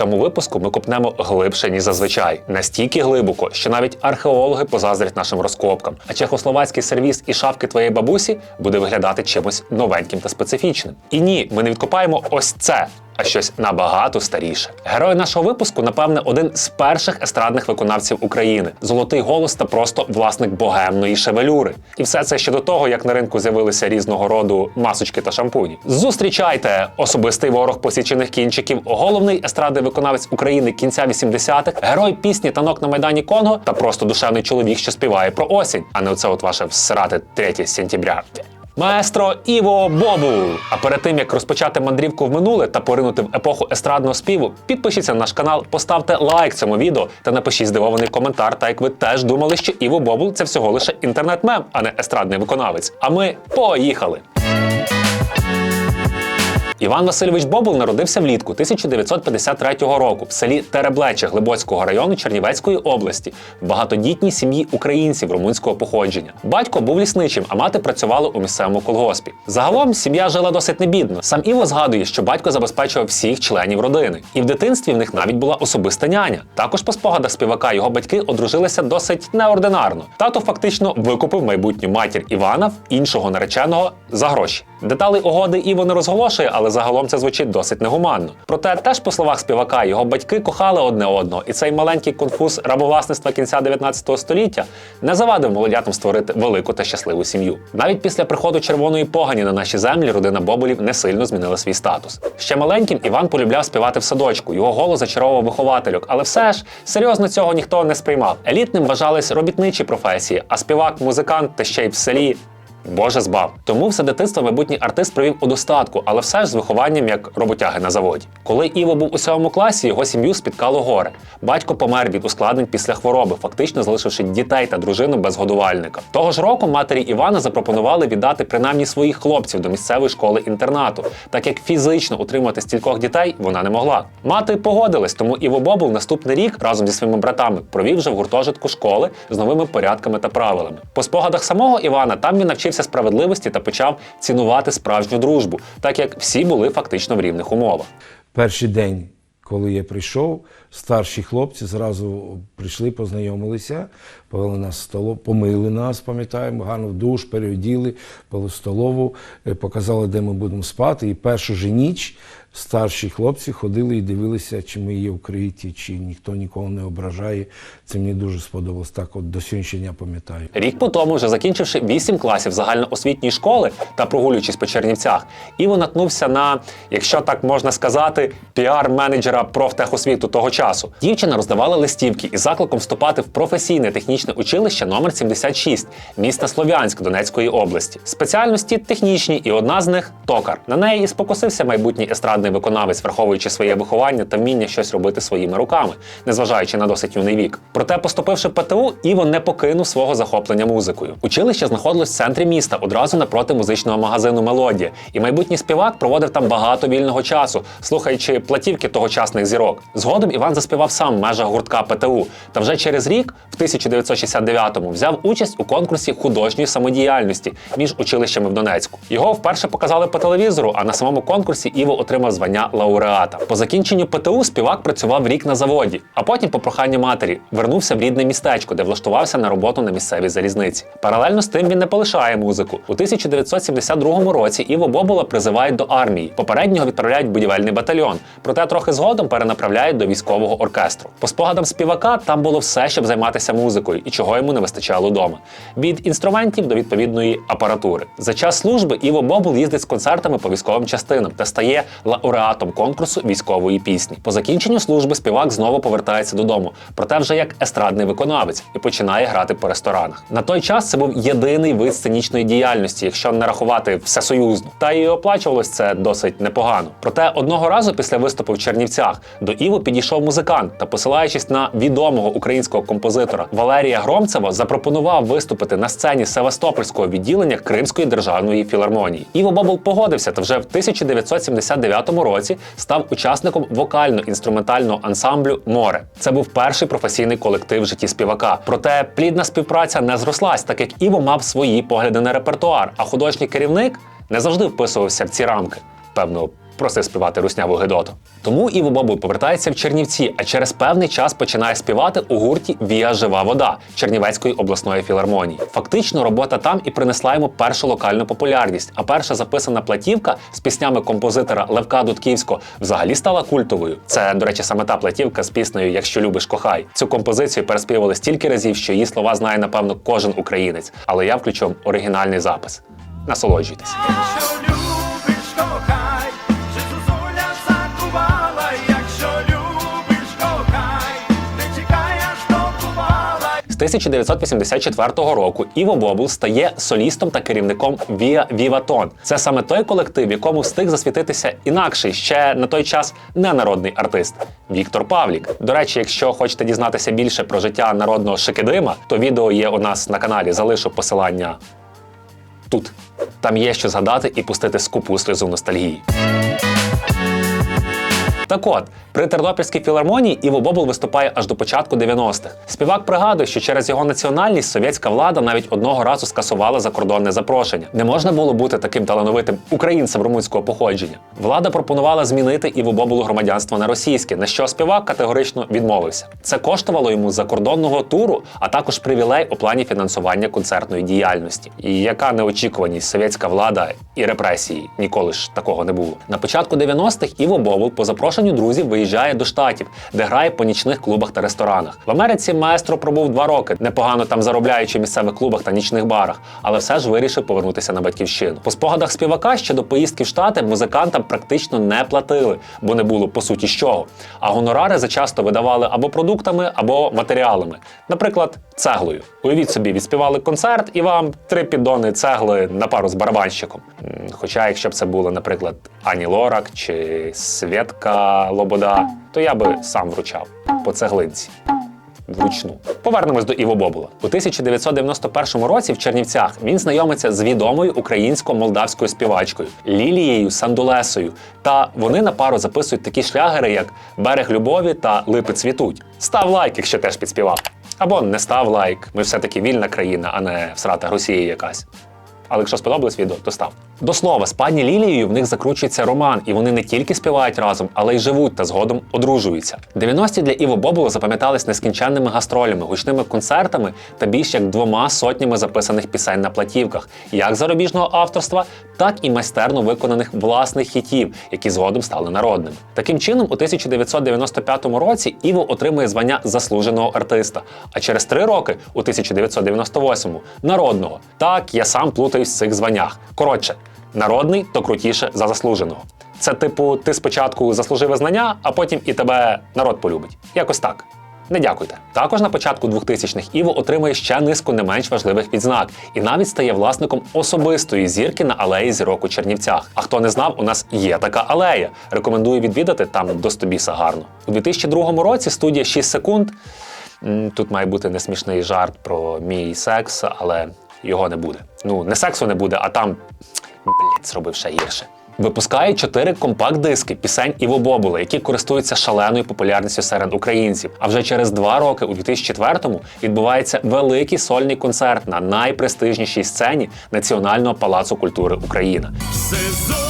цьому випуску ми копнемо глибше, ніж зазвичай. Настільки глибоко, що навіть археологи позаздрять нашим розкопкам. А чехословацький сервіс і шафки твоєї бабусі буде виглядати чимось новеньким та специфічним. І ні, ми не відкопаємо ось це. А щось набагато старіше. Герой нашого випуску, напевне, один з перших естрадних виконавців України. Золотий голос та просто власник богемної шевелюри. І все це ще до того, як на ринку з'явилися різного роду масочки та шампуні. Зустрічайте особистий ворог посічених кінчиків, головний естрадний виконавець України кінця 80-х, герой пісні танок на майдані Конго та просто душевний чоловік, що співає про осінь, а не оце от ваше всрати 3 сентября. Маестро Іво Бобу. А перед тим як розпочати мандрівку в минуле та поринути в епоху естрадного співу, підпишіться на наш канал, поставте лайк цьому відео та напишіть здивований коментар, так як ви теж думали, що Іво Бобул це всього лише інтернет-мем, а не естрадний виконавець. А ми поїхали! Іван Васильович Бобул народився влітку 1953 року в селі Тереблече Глибоцького району Чернівецької області в багатодітній сім'ї українців румунського походження. Батько був лісничим, а мати працювала у місцевому колгоспі. Загалом сім'я жила досить небідно. Сам Іво згадує, що батько забезпечував всіх членів родини, і в дитинстві в них навіть була особиста няня. Також по спогадах співака його батьки одружилися досить неординарно. Тато фактично викупив майбутню матір Івана в іншого нареченого за гроші. Деталей угоди Іво не розголошує, але загалом це звучить досить негуманно. Проте теж по словах співака його батьки кохали одне одного, і цей маленький конфуз рабовласництва кінця 19 століття не завадив молодятам створити велику та щасливу сім'ю. Навіть після приходу червоної погані на наші землі родина Боболів не сильно змінила свій статус. Ще маленьким Іван полюбляв співати в садочку. Його голос зачаровував виховательок, але все ж серйозно цього ніхто не сприймав. Елітним вважались робітничі професії, а співак, музикант та ще й в селі Боже збав. Тому все дитинство майбутній артист провів у достатку, але все ж з вихованням як роботяги на заводі. Коли Іво був у сьомому класі, його сім'ю спіткало горе. Батько помер від ускладнень після хвороби, фактично залишивши дітей та дружину без годувальника. Того ж року матері Івана запропонували віддати принаймні своїх хлопців до місцевої школи інтернату, так як фізично утримати стількох дітей вона не могла. Мати погодилась, тому Іво Бобул наступний рік разом зі своїми братами провів вже в гуртожитку школи з новими порядками та правилами. По спогадах самого Івана там він навчився справедливості та почав цінувати справжню дружбу, так як всі були фактично в рівних умовах. Перший день, коли я прийшов, старші хлопці зразу прийшли, познайомилися, повели нас в столову, помили нас, пам'ятаємо, гарно в душ, переоділи, повели столову, е, показали, де ми будемо спати. І першу же ніч старші хлопці ходили і дивилися, чи ми є вкриті, чи ніхто нікого не ображає. Це мені дуже сподобалось. Так, от до сьогоднішнього пам'ятаю. Рік по тому, вже закінчивши 8 класів загальноосвітньої школи та прогулюючись по Чернівцях, Іво наткнувся на, якщо так можна сказати, піар-менеджера профтехосвіту того часу. Дівчина роздавала листівки із закликом вступати в професійне технічне училище номер 76 міста Слов'янськ Донецької області. Спеціальності технічні, і одна з них токар. На неї і спокусився майбутній естрадний виконавець, враховуючи своє виховання та вміння щось робити своїми руками, незважаючи на досить юний вік. Проте, поступивши в ПТУ, Іво не покинув свого захоплення музикою. Училище знаходилось в центрі міста, одразу напроти музичного магазину Мелодія. І майбутній співак проводив там багато вільного часу, слухаючи платівки тогочасних зірок. Згодом Іван заспівав сам в межах гуртка ПТУ. Та вже через рік, в 1969-му, взяв участь у конкурсі художньої самодіяльності між училищами в Донецьку. Його вперше показали по телевізору, а на самому конкурсі Іво отримав звання лауреата. По закінченню ПТУ співак працював рік на заводі, а потім, по проханню матері, вернувся в рідне містечко, де влаштувався на роботу на місцевій залізниці. Паралельно з тим він не полишає музику. У 1972 році Іво Бобула призивають до армії. Попереднього відправляють в будівельний батальйон, проте трохи згодом перенаправляють до військового оркестру. По спогадам співака там було все, щоб займатися музикою, і чого йому не вистачало вдома. Від інструментів до відповідної апаратури. За час служби Іво Бобул їздить з концертами по військовим частинам та стає лауреатом конкурсу військової пісні. По закінченню служби співак знову повертається додому, проте вже як естрадний виконавець і починає грати по ресторанах. На той час це був єдиний вид сценічної діяльності, якщо не рахувати всесоюзну. Та і оплачувалось це досить непогано. Проте одного разу після виступу в Чернівцях до Іво підійшов музикант та, посилаючись на відомого українського композитора Валерія Громцева, запропонував виступити на сцені Севастопольського відділення Кримської державної філармонії. Іво Бобул погодився та вже в 1979 році став учасником вокально-інструментального ансамблю Море. Це був перший професійний колектив в житті співака. Проте плідна співпраця не зрослась, так як Іво мав свої погляди на репертуар, а художній керівник не завжди вписувався в ці рамки. Певно, просив співати русняву Гедоту. Тому Іво Бобул повертається в Чернівці, а через певний час починає співати у гурті Вія Жива вода Чернівецької обласної філармонії. Фактично, робота там і принесла йому першу локальну популярність. А перша записана платівка з піснями композитора Левка Дудківського взагалі стала культовою. Це, до речі, саме та платівка з піснею Якщо любиш, кохай. Цю композицію переспівали стільки разів, що її слова знає, напевно, кожен українець. Але я включу оригінальний запис. Насолоджуйтесь. 1984 року Іво Бобул стає солістом та керівником Віа Віватон. Це саме той колектив, якому встиг засвітитися інакший, ще на той час ненародний артист Віктор Павлік. До речі, якщо хочете дізнатися більше про життя народного Шикидима, то відео є у нас на каналі. Залишу посилання тут. Там є що згадати і пустити скупу сльозу ностальгії. Так от, при Тернопільській філармонії Іво Бобул виступає аж до початку 90-х. Співак пригадує, що через його національність совєтська влада навіть одного разу скасувала закордонне запрошення. Не можна було бути таким талановитим українцем румунського походження. Влада пропонувала змінити Іво Бобулу громадянство на російське, на що співак категорично відмовився. Це коштувало йому закордонного туру, а також привілей у плані фінансування концертної діяльності. І яка неочікуваність совєтська влада і репресії ніколи ж такого не було. На початку 90-х Іво Бобул по запрошенню друзів виїжджає до штатів, де грає по нічних клубах та ресторанах. В Америці маестро пробув два роки, непогано там заробляючи в місцевих клубах та нічних барах, але все ж вирішив повернутися на батьківщину. По спогадах співака ще до поїздки в штати музикантам практично не платили, бо не було по суті з чого. А гонорари зачасто видавали або продуктами, або матеріалами, наприклад, цеглою. Уявіть собі, відспівали концерт, і вам три піддони цегли на пару з барабанщиком. Хоча, якщо б це було, наприклад, Ані Лорак чи Свєтка Лобода, то я би сам вручав по цеглинці. Вручну повернемось до Іво Бобула. У 1991 році в Чернівцях він знайомиться з відомою українсько-молдавською співачкою Лілією Сандулесою. Та вони на пару записують такі шлягери, як Берег любові та Липи цвітуть. Став лайк, якщо теж підспівав. Або не став лайк. Ми все-таки вільна країна, а не всрата Росія якась. Але якщо сподобалось відео, то став. До слова, з пані Лілією в них закручується роман, і вони не тільки співають разом, але й живуть та згодом одружуються. 90-ті для Іво Бобула запам'ятались нескінченними гастролями, гучними концертами та більш як двома сотнями записаних пісень на платівках, як зарубіжного авторства, так і майстерно виконаних власних хітів, які згодом стали народними. Таким чином, у 1995 році Іво отримує звання заслуженого артиста. А через три роки, у 1998-му, народного. Так, я сам плутаюсь в цих званнях. Коротше, народний то крутіше за заслуженого. Це типу, ти спочатку заслужив визнання, а потім і тебе народ полюбить. Якось так. Не дякуйте. Також на початку 2000-х Іво отримує ще низку не менш важливих відзнак і навіть стає власником особистої зірки на алеї зірок у Чернівцях. А хто не знав, у нас є така алея. Рекомендую відвідати там до стобіса гарно. У 2002 році студія 6 секунд. Тут має бути несмішний жарт про мій секс, але його не буде. Ну, не сексу не буде, а там блять, зробив ще гірше. Випускає чотири компакт-диски пісень Іво Бобула, які користуються шаленою популярністю серед українців. А вже через два роки, у 2004-му, відбувається великий сольний концерт на найпрестижнішій сцені Національного палацу культури Україна. Все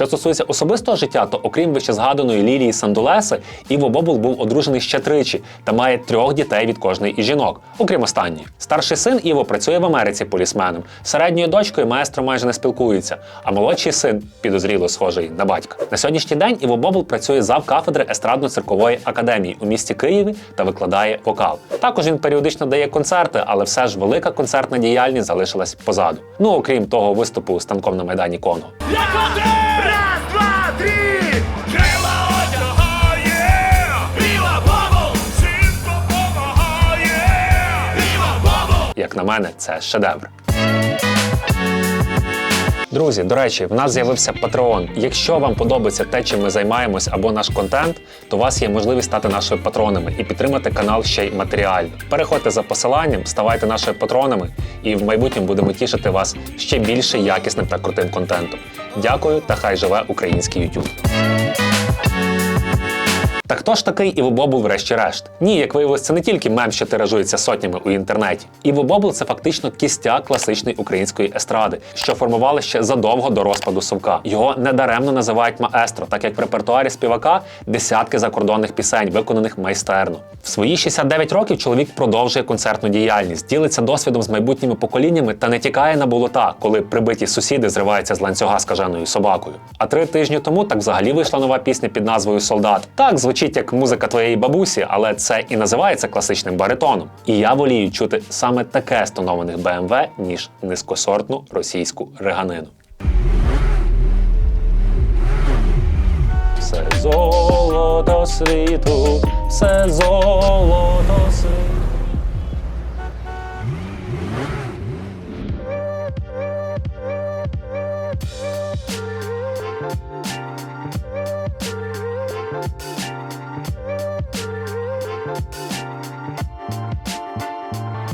Що стосується особистого життя, то окрім вище згаданої Лілії Сандулеси, Іво Бобул був одружений ще тричі та має трьох дітей від кожної із жінок, окрім останньої. Старший син Іво працює в Америці полісменом. Середньою дочкою маестро майже не спілкується, а молодший син підозріло схожий на батька. На сьогоднішній день Іво Бобул працює зав кафедри естрадно-циркової академії у місті Києві та викладає вокал. Також він періодично дає концерти, але все ж велика концертна діяльність залишилась позаду. Ну окрім того виступу станком на майдані Конго. Як на мене, це шедевр. Друзі, до речі, в нас з'явився Patreon. Якщо вам подобається те, чим ми займаємось, або наш контент, то у вас є можливість стати нашими патронами і підтримати канал ще й матеріально. Переходьте за посиланням, ставайте нашими патронами, і в майбутньому будемо тішити вас ще більше якісним та крутим контентом. Дякую та хай живе український YouTube. Та хто ж такий Іво Бобул, врешті-решт? Ні, як виявилось, це не тільки мем, що тиражується сотнями у інтернеті. Іво Бобул це фактично кістяк класичної української естради, що формували ще задовго до розпаду Совка. Його недаремно називають маестро, так як в репертуарі співака десятки закордонних пісень, виконаних майстерно. В свої 69 років чоловік продовжує концертну діяльність, ділиться досвідом з майбутніми поколіннями та не тікає на болота, коли прибиті сусіди зриваються з ланцюга з кажаною собакою. А три тижні тому так взагалі вийшла нова пісня під назвою Солдат. Так звучить як музика твоєї бабусі, але це і називається класичним баритоном. І я волію чути саме таке з тонованих BMW, ніж низькосортну російську реганину. Все золото світу, все золото світу.